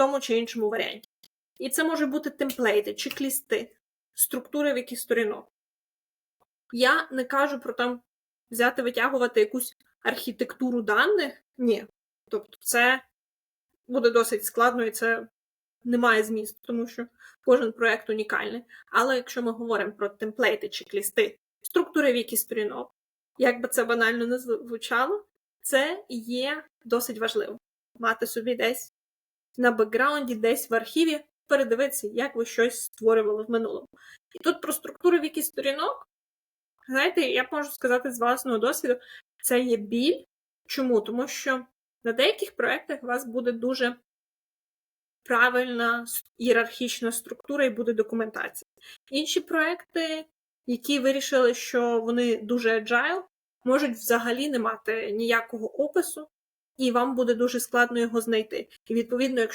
тому чи іншому варіанті. І це може бути темплейти, чек-лісти, структури в яких сторінок. Я не кажу про там взяти, витягувати якусь архітектуру даних. Ні. Тобто, це буде досить складно і це не має змісту, тому що кожен проект унікальний. Але якщо ми говоримо про темплейти, чек-лісти, структури віки сторінок, як би це банально не звучало, це є досить важливо. Мати собі десь на бекграунді, десь в архіві, передивитися, як ви щось створювали в минулому. І тут про структури віки сторінок, знаєте, я можу сказати з власного досвіду, це є біль. Чому? Тому що на деяких проєктах у вас буде дуже правильна ієрархічна структура і буде документація. Інші проекти, які вирішили, що вони дуже agile, можуть взагалі не мати ніякого опису, і вам буде дуже складно його знайти. І відповідно, якщо